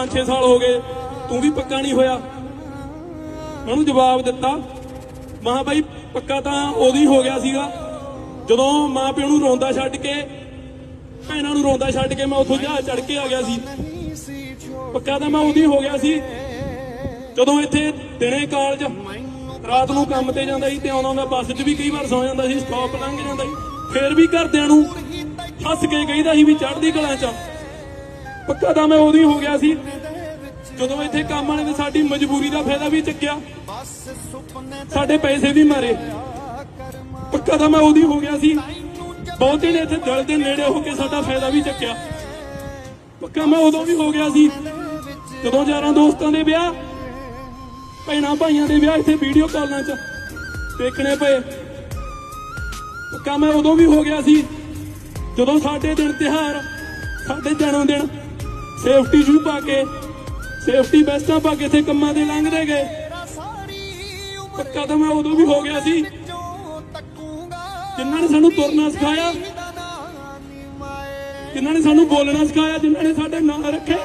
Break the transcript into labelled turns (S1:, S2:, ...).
S1: 5-6 ਸਾਲ ਹੋ ਗਏ, ਤੂੰ ਵੀ ਪੱਕਾ ਨਹੀਂ ਹੋਇਆ। ਉਹਨੂੰ ਜਵਾਬ ਦਿੱਤਾ। ਮਹਾ ਬਾਈ, ਪੱਕਾ ਤਾਂ ਉਦੋਂ ਹੀ ਹੋ ਗਿਆ ਸੀਗਾ। ਜਦੋਂ ਮਾਂ ਪਿਓ ਨੂੰ ਰੋਂਦਾ ਛੱਡ ਕੇ, ਭੈਣਾਂ ਨੂੰ ਰੋਂਦਾ ਛੱਡ ਕੇ ਮੈਂ ਉੱਥੋਂ ਜਹਾਜ਼ ਚੜ ਕੇ ਆ ਗਿਆ ਸੀ। ਪੱਕਾ ਤਾਂ ਮੈਂ ਉਦੋਂ ਹੀ ਹੋ ਗਿਆ ਸੀ। ਜਦੋਂ ਇੱਥੇ ਦਿਨੇ ਕਾਲਜ, ਰਾਤ ਨੂੰ ਕੰਮ ਤੇ ਜਾਂਦਾ ਸੀ ਤੇ ਆਉਂਦਾ ਹੁੰਦਾ ਬੱਸ 'ਚ ਵੀ ਕਈ ਵਾਰ ਸੌ ਜਾਂਦਾ ਸੀ, ਸਟਾਪ ਲੰਘ ਜਾਂਦਾ ਸੀ। ਫੇਰ ਵੀ ਘਰਦਿਆਂ ਨੂੰ ਹੱਸ ਕੇ ਕਹਿੰਦਾ ਸੀ ਵੀ ਚੜ੍ਹਦੀ ਕਲਾਂ 'ਚ ਪੱਕਾ ਤਾਂ ਮੈਂ ਉਦੋਂ ਹੀ ਹੋ ਗਿਆ ਸੀ, ਜਦੋਂ ਇੱਥੇ ਕੰਮ ਵਾਲੇ ਨੇ ਸਾਡੀ ਮਜਬੂਰੀ ਦਾ ਫਾਇਦਾ ਵੀ ਚੱਕਿਆ। ਸਾਡੇ ਪੈਸੇ ਵੀ ਮਾਰੇ। ਪੱਕਾ ਤਾਂ ਮੈਂ ਉਦੋਂ ਹੀ ਹੋ ਗਿਆ ਸੀ, ਬਹੁਤੇ ਨੇ ਇੱਥੇ ਦਿਲ ਦੇ ਨੇੜੇ ਹੋ ਕੇ ਸਾਡਾ ਫਾਇਦਾ ਵੀ ਚੱਕਿਆ। ਪੱਕਾ ਮੈਂ ਉਦੋਂ ਵੀ ਹੋ ਗਿਆ ਸੀ, ਜਦੋਂ ਯਾਰਾਂ ਦੋਸਤਾਂ ਦੇ ਵਿਆਹ, ਭੈਣਾਂ ਭਾਈਆਂ ਦੇ ਵਿਆਹ ਇੱਥੇ ਵੀਡੀਓ ਕਾਲਾਂ 'ਚ ਦੇਖਣੇ ਪਏ। ਪੱਕਾ ਮੈਂ ਉਦੋਂ ਵੀ ਹੋ ਗਿਆ ਸੀ, ਜਦੋਂ ਸਾਡੇ ਦਿਨ ਤਿਹਾਰ ਸਾਡੇ ਜਨਮ ਦਿਨ ਸੇਫਟੀ ਸ਼ੂ ਪਾ ਕੇ। ਸੇਫਟੀ ਵੈਸਟਾਂ ਪਾ ਕੇ ਇੱਥੇ ਕੰਮਾਂ ਦੇ ਲੰਘਦੇ ਗਏ। ਪੱਕਾ ਤਾਂ ਮੈਂ ਉਦੋਂ ਵੀ ਹੋ ਗਿਆ ਸੀ। ਜਿਨ੍ਹਾਂ ਨੇ ਸਾਨੂੰ ਤੁਰਨਾ ਸਿਖਾਇਆ। ਜਿਨ੍ਹਾਂ ਨੇ ਸਾਨੂੰ ਬੋਲਣਾ ਸਿਖਾਇਆ। ਜਿਨ੍ਹਾਂ ਨੇ ਸਾਡੇ ਨਾਂ ਰੱਖੇ।